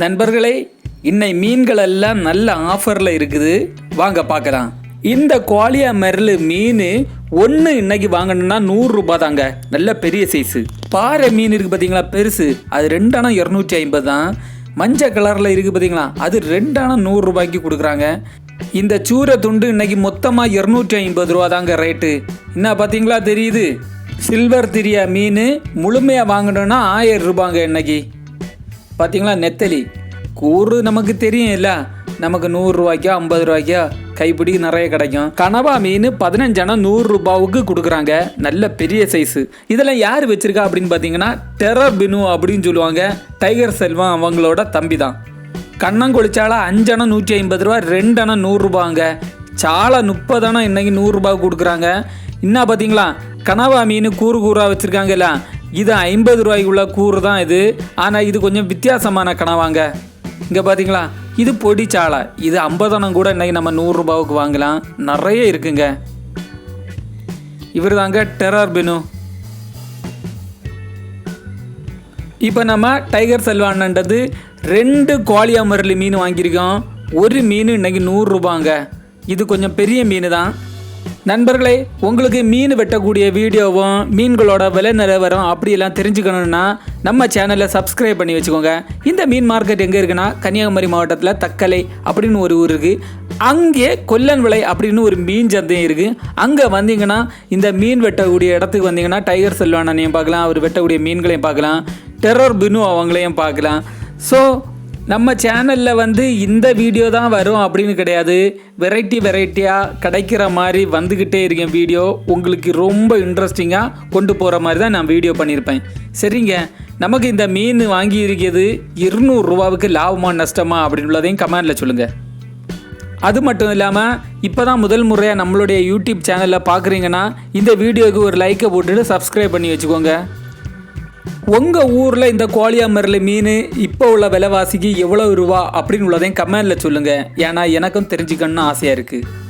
நண்பர்களே இன்னை மீன்கள் எல்லாம் நல்ல ஆஃபரில் இருக்குது. வாங்க பார்க்கலாம். இந்த குவாலியா மெரல் மீன் ஒன்று இன்னைக்கு வாங்கணும்னா நூறுரூபா தாங்க. நல்ல பெரிய சைஸு பாறை மீன் இருக்குது பார்த்தீங்களா பெருசு. அது ரெண்டானா இரநூற்றி ஐம்பது தான். மஞ்சள் கலரில் இருக்குது பார்த்தீங்களா அது ரெண்டானா நூறுரூபாய்க்கு கொடுக்குறாங்க. இந்த சூரை துண்டு இன்னைக்கு மொத்தமாக இரநூற்றி ஐம்பது ரூபா தாங்க ரேட்டு என்ன பார்த்தீங்களா தெரியுது? சில்வர் திரியா மீன் முழுமையாக வாங்கணும்னா ஆயிரம் ரூபாங்க இன்னைக்கு. பார்த்தீங்களா நெத்தலி? கூறு நமக்கு தெரியும் இல்லை நமக்கு நூறுரூவாய்க்கோ ஐம்பது ரூபாய்க்கோ கைப்பிடி நிறைய கிடைக்கும். கனவா மீன் பதினஞ்சானா நூறு ரூபாவுக்கு கொடுக்குறாங்க. நல்ல பெரிய சைஸு இதெல்லாம் யார் வச்சிருக்கா அப்படின்னு பார்த்தீங்கன்னா டெரர் பினு அப்படின்னு சொல்லுவாங்க. டைகர் செல்வம் அவங்களோட தம்பி தான். கண்ணங்கொழிச்சால அஞ்சணம் நூற்றி ஐம்பது ரூபா ரெண்டணம் நூறுரூபாங்க சாலை முப்பதானா இன்னைக்கு நூறுரூபா கொடுக்குறாங்க. என்ன பார்த்தீங்களா கனவா மீன் கூறு கூறாக வச்சுருக்காங்கல்ல. இது ஐம்பது ரூபாய்க்குள்ள கூறு தான் இது. ஆனால் இது கொஞ்சம் வித்தியாசமான கனவாங்க இங்கே பார்த்தீங்களா இது பொடி சாலை இது ஐம்பதனம் கூட இன்னைக்கு நம்ம நூறுரூபாவுக்கு வாங்கலாம். நிறைய இருக்குங்க. இவர் தாங்க டெரர் பினு. இப்போ நம்ம டைகர் செல்வான்ன்றது ரெண்டு கோழியா முரளி மீன் வாங்கியிருக்கோம். ஒரு மீன் இன்னைக்கு நூறுரூபாங்க இது கொஞ்சம் பெரிய மீன் தான் நண்பர்களே உங்களுக்கு மீன் வெட்டக்கூடிய வீடியோவும் மீன்களோட விலை நிலவரம் அப்படியெல்லாம் தெரிஞ்சுக்கணுன்னா நம்ம சேனலை சப்ஸ்கிரைப் பண்ணி வச்சுக்கோங்க. இந்த மீன் மார்க்கெட் எங்கே இருக்குன்னா கன்னியாகுமரி மாவட்டத்தில் தக்கலை அப்படின்னு ஒரு ஊர் இருக்குது அங்கே கொல்லன் விலை அப்படின்னு ஒரு மீன் சந்தையும் இருக்குது அங்கே வந்தீங்கன்னா இந்த மீன் வெட்டக்கூடிய இடத்துக்கு வந்தீங்கன்னா டைகர் செல்வானனையும் பார்க்கலாம் அவர் வெட்டக்கூடிய மீன்களையும் பார்க்கலாம் டெரர் பினு அவங்களையும் பார்க்கலாம். ஸோ நம்ம சேனலில் வந்து இந்த வீடியோ தான் வரும் அப்படின்னு கிடையாது. வெரைட்டி வெரைட்டியாக கிடைக்கிற மாதிரி வந்துக்கிட்டே இருக்கேன் வீடியோ உங்களுக்கு ரொம்ப இன்ட்ரெஸ்டிங்காக கொண்டு போகிற மாதிரி தான் நான் வீடியோ பண்ணியிருப்பேன் சரிங்க? நமக்கு இந்த மீன் வாங்கி இருக்கிறது இருநூறுரூவாவுக்கு லாபமா நஷ்டமா அப்படின்னு உள்ளதையும் கமெண்டில் சொல்லுங்கள் அது மட்டும் இல்லாமல் இப்போ தான் முதல் முறையாக நம்மளுடைய யூடியூப் சேனலில் பார்க்குறீங்கன்னா இந்த வீடியோவுக்கு ஒரு லைக்கை போட்டுட்டு சப்ஸ்கிரைப் பண்ணி வச்சுக்கோங்க. உங்கள் ஊரில் இந்த கோழியா மீன் இப்போ உள்ள விலைவாசிக்கு எவ்வளோ ரூபா அப்படின்னு உள்ளதையும் கமெண்டில் சொல்லுங்கள் ஏன்னா எனக்கும் தெரிஞ்சுக்கணும்னு ஆசையாக இருக்குது